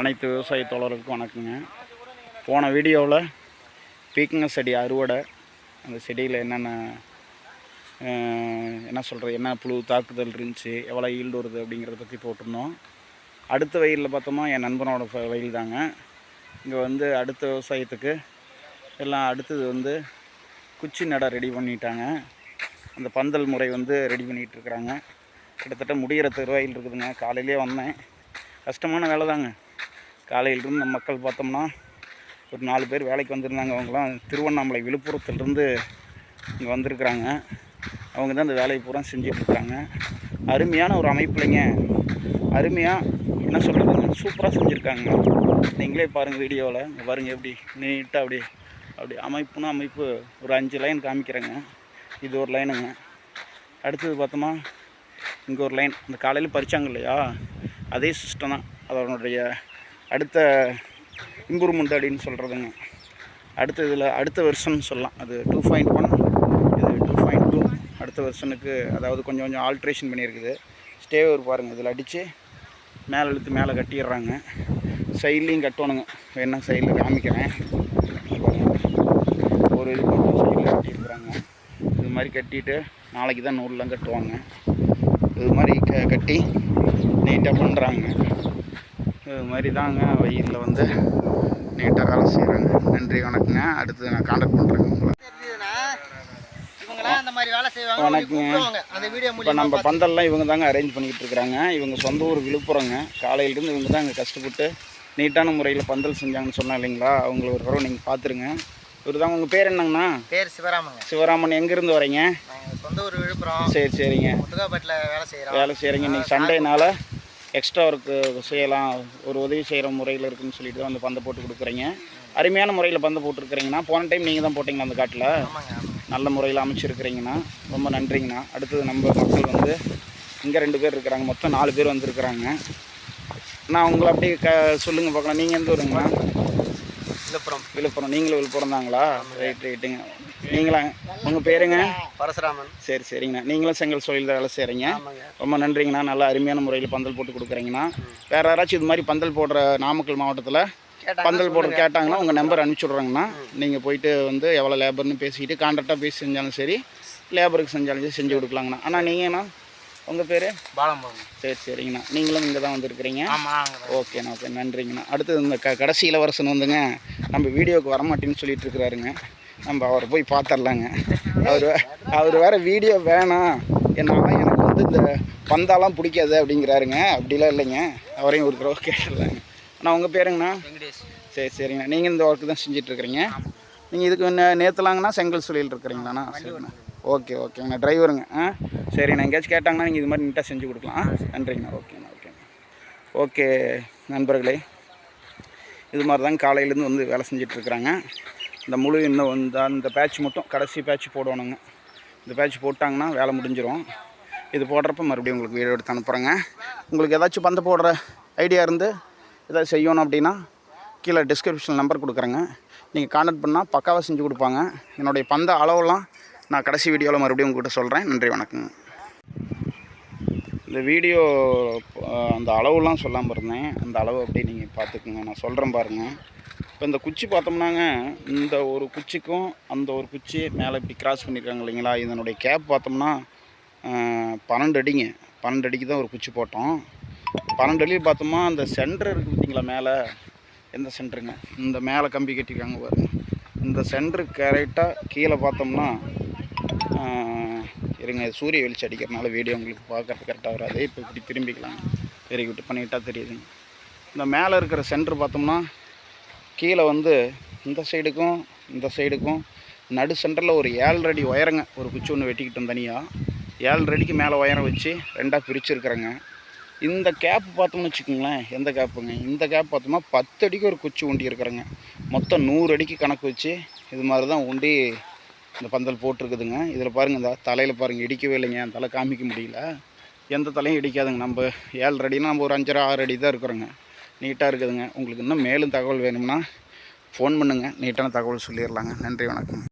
அனைத்து விவசாய தோழருக்கும் வணக்கங்க. போன வீடியோவில் பீக்கங்க செடி அறுவடை அந்த செடியில் என்னென்ன என்ன சொல்கிறது என்ன புழு தாக்குதல் இருந்துச்சு எவ்வளோ ஈல்டு வருது அப்படிங்கிறத பற்றி போட்டிருந்தோம். அடுத்த வயலில் பார்த்தோமா என் நண்பனோட வயல் தாங்க. இங்கே வந்து அடுத்த விவசாயத்துக்கு எல்லாம் அடுத்தது வந்து குச்சி நட ரெடி பண்ணிட்டாங்க. அந்த பந்தல் முறை வந்து ரெடி பண்ணிகிட்ருக்குறாங்க கிட்டத்தட்ட முடிகிற தருவாயில் இருக்குதுங்க. காலையிலே வந்தேன். கஷ்டமான வேலை தாங்க காலையிலிருந்து நம்ம மக்கள் பார்த்தோம்னா ஒரு நாலு பேர் வேலைக்கு வந்திருந்தாங்க. அவங்களாம் திருவண்ணாமலை விழுப்புரத்துலேருந்து இங்கே வந்திருக்கிறாங்க. அவங்க தான் இந்த வேலையை பூரா செஞ்சிட்ருக்குறாங்க அருமையான ஒரு அமைப்புலைங்க. அருமையாக என்ன சொல்கிறதுங்க சூப்பராக செஞ்சுருக்காங்க. நீங்களே பாருங்கள் வீடியோவில். இங்கே பாருங்கள் எப்படி நீட்டாக அப்படி அப்படி அமைப்புனா அமைப்பு ஒரு அஞ்சு லைன் காமிக்கிறேங்க. இது ஒரு லைனுங்க அடுத்தது பார்த்தோமா இங்கே ஒரு லைன் இந்த காலையில் பறிச்சாங்க இல்லையா? அதே சிஸ்டம் தான். அதனுடைய அடுத்த இம்ப்ரூவ்மெண்ட் அப்படின்னு சொல்கிறதுங்க அடுத்த இதில் அடுத்த வெர்ஷன் சொல்லலாம். அது டூ பாயிண்ட் ஒன் இது டூ பாயிண்ட் டூ அடுத்த வெர்ஷனுக்கு அதாவது கொஞ்சம் கொஞ்சம் ஆல்ட்ரேஷன் பண்ணியிருக்குது. ஸ்டேவர் பாருங்கள் இதில் அடித்து மேலே இழுத்து மேலே கட்டிடுறாங்க. சைட்லேயும் கட்டணுங்க. வேணா சைடில் காமிக்கிறேன். ஒரு இது மட்டும் சைடில் கட்டியிருக்கிறாங்க. இது மாதிரி கட்டிட்டு நாளைக்கு தான் நூல்லாம் கட்டுவாங்க. இது மாதிரி க கட்டி நீட்டாக பண்ணுறாங்க இது மாதிரி தாங்க வெயிலில் வந்து நீட்டாக வேலை செய்கிறாங்க நன்றி வணக்கங்க. அடுத்து நான் காண்டாக்ட் பண்ணுறேங்க உங்களை. வணக்கங்க. இப்போ நம்ம பந்தல்லாம் இவங்க தாங்க அரேஞ்ச் பண்ணிக்கிட்டு இருக்கிறாங்க இவங்க சொந்த ஊர் விழுப்புரங்க. காலையிலேருந்து இவங்க தான் இங்கே கஷ்டப்பட்டு நீட்டான முறையில் பந்தல் செஞ்சாங்கன்னு சொன்னேன் இல்லைங்களா? அவங்கள ஒரு தடவை நீங்கள் பார்த்துருங்க. இவர் தான் உங்கள் பேர் என்னங்கண்ணா? பேர் சிவராமங்க. சிவராமன் எங்கேருந்து வரீங்க? சொந்த ஊர் விழுப்புரம். சரி சரிங்க. வேலை செய்கிறோம் வேலை செய்கிறீங்க இன்னைக்கு சண்டேனால எக்ஸ்ட்ரா ஒர்க்கு செய்யலாம் ஒரு உதவி செய்கிற முறையில் இருக்குன்னு சொல்லிட்டு தான் வந்து பந்தை போட்டு கொடுக்குறீங்க. அருமையான முறையில் பந்தை போட்டுருக்குறீங்கண்ணா போன டைம் நீங்கள் தான் போட்டிங்களா அந்த காட்டில்? நல்ல முறையில் அமைச்சிருக்கிறீங்கண்ணா ரொம்ப நன்றிங்கண்ணா. அடுத்தது நம்ம மக்கள் வந்து இங்கே ரெண்டு பேர் இருக்கிறாங்க மொத்தம் நாலு பேர் வந்திருக்கிறாங்க. நான் உங்களை அப்படியே க சொல்லுங்கள் பார்க்கலாம். நீங்கள் எந்த ஊருங்கண்ணா? விழுப்புரம். விழுப்புரம். நீங்களும் விழுப்புரம் தாங்களா ரைட் ரைட்டுங்க நீங்களா? உங்கள் பேருங்க? பரசுராமன். சரி சரிங்கண்ணா. நீங்களும் செங்கல் தான் வேலை செய்கிறீங்க ரொம்ப நன்றிங்கண்ணா. நல்லா அருமையான முறையில் பந்தல் போட்டு கொடுக்குறீங்கண்ணா. வேறு யாராச்சும் இது மாதிரி பந்தல் போடுற நாமக்கல் மாவட்டத்தில் பந்தல் போடுற கேட்டாங்கன்னா உங்கள் நம்பர் அனுப்பிச்சி விட்றாங்கண்ணா நீங்கள் போயிட்டு வந்து எவ்வளோ லேபர்னு பேசிக்கிட்டு கான்ட்ராக்டாக பேசி செஞ்சாலும் சரி லேபருக்கு செஞ்சாலும் சரி செஞ்சு கொடுக்கலாங்கண்ணா. அண்ணா நீங்கண்ணா? உங்கள் பேர்? பாலம்பரம் சரி சரிங்கண்ணா. நீங்களும் இங்கே தான் வந்திருக்கிறீங்க. ஓகேண்ணா ஓகே. நன்றிங்கண்ணா. அடுத்தது இந்த க கடைசி இளவரசன் வந்துங்க நம்ம வீடியோவுக்கு வரமாட்டேன்னு சொல்லிட்டு இருக்கிறாருங்க. நம்ம அவரை போய் பார்த்துர்லாங்க அவர் அவர் வேறு வீடியோ வேணாம். என்னால் எனக்கு வந்து இந்த பந்தாலாம் பிடிக்காது அப்படிங்கிறாருங்க. அப்படிலாம் இல்லைங்க. அவரையும் ஒரு தடவை கேட்டுடலாங்க. அண்ணா உங்கள் பேருங்கண்ணா? சரி சரிங்கண்ணா நீங்கள் இந்த ஒர்க்கு தான் செஞ்சிட்ருக்கிறீங்க. நீங்கள் இதுக்கு நேற்றுலாங்கண்ணா செங்கல் சொல்லியில் இருக்கிறீங்களாண்ணா? ஓகே ஓகேங்கண்ணா. டிரைவருங்க. ஆ? சரிண்ணா எங்கேயாச்சும் கேட்டாங்கன்னா நீங்கள் இது மாதிரி நீட்டாக செஞ்சு கொடுக்கலாம்? நன்றிங்கண்ணா. ஓகேண்ணா ஓகேண்ணா. ஓகே நண்பர்களே. இது மாதிரி தான் காலையிலேருந்து வந்து வேலை செஞ்சிட்ருக்குறாங்க. இந்த முழு இன்னும் இந்த அந்த பேட்ச் மட்டும் கடைசி பேட்ச் போடணுங்க. இந்த பேட்ச் போட்டாங்கன்னா வேலை முடிஞ்சிடும் இது போடுறப்ப மறுபடியும் உங்களுக்கு வீடியோ எடுத்து அனுப்புகிறேங்க உங்களுக்கு ஏதாச்சும் பந்து போடுற ஐடியா இருந்து ஏதாவது செய்யணும் அப்படின்னா கீழே டிஸ்கிரிப்ஷன் நம்பர் கொடுக்குறேங்க. நீங்கள் கான்டாக்ட் பண்ணால் பக்காவாக செஞ்சு கொடுப்பாங்க. என்னுடைய பந்த அளவெல்லாம் நான் கடைசி வீடியோவில் மறுபடியும் உங்கள்கிட்ட சொல்கிறேன் நன்றி வணக்கங்க. இந்த வீடியோ அந்த அளவுலாம் சொல்லாமல் இருந்தேன். அந்த அளவு அப்படியே நீங்கள் பார்த்துக்குங்க. நான் சொல்கிறேன் பாருங்கள் இப்போ இந்த குச்சி பார்த்தோம்னாங்க இந்த ஒரு குச்சிக்கும் அந்த ஒரு குச்சி மேலே இப்படி கிராஸ் பண்ணியிருக்காங்க இல்லைங்களா? இதனுடைய கேப் பார்த்தோம்னா பன்னெண்டு அடிங்க. பன்னெண்டு அடிக்கு தான் ஒரு குச்சி போட்டோம். பன்னெண்டு அடி பார்த்தோம்னா அந்த சென்டர் இருக்குது பார்த்தீங்களா மேலே? எந்த சென்டருங்க இந்த மேலே கம்பி கட்டியிருக்காங்க பாருங்க. இந்த சென்டரு கரெக்டாக கீழே பார்த்தோம்னா இருங்க சூரிய வெளிச்சம் அடிக்கிறனால வீடியோ உங்களுக்கு பார்க்கறது கரெக்டாக வராது. இப்போ இப்படி திரும்பிக்கலாம் வெரி குட் பண்ணிக்கிட்டால் தெரியுதுங்க. இந்த மேலே இருக்கிற சென்டர் பார்த்தோம்னா கீழே வந்து இந்த சைடுக்கும் இந்த சைடுக்கும் நடு சென்டரில் ஒரு ஏழரடி அடி உயரங்க ஒரு குச்சி ஒன்று வெட்டிக்கிட்டோம் தனியாக ஏழரடிக்கு மேலே உயரம் வச்சு ரெண்டாக பிரிச்சுருக்குறேங்க. இந்த கேப் பார்த்தோம்னு வச்சுக்கோங்களேன் எந்த கேப்புங்க இந்த கேப் பார்த்தோம்னா பத்து அடிக்கு ஒரு குச்சி ஊண்டி இருக்கிறேங்க மொத்தம் நூறு அடிக்கு கணக்கு வச்சு இது மாதிரி தான் ஊண்டி இந்த பந்தல் போட்டிருக்குதுங்க. இதில் பாருங்கள் இந்த தலையில் பாருங்கள் இடிக்கவே இல்லைங்க. அந்த தலை காமிக்க முடியல. எந்த தலையும் இடிக்காதுங்க. நம்ம ஏழு அடினா நம்ம ஒரு அஞ்சரை ஆறு அடி தான் இருக்கிறோங்க. நீட்டாக இருக்குதுங்க. உங்களுக்கு இன்னும் மேலும் தகவல் வேணும்னா ஃபோன் பண்ணுங்கள் நீட்டான தகவல் சொல்லிடலாங்க. நன்றி வணக்கம்.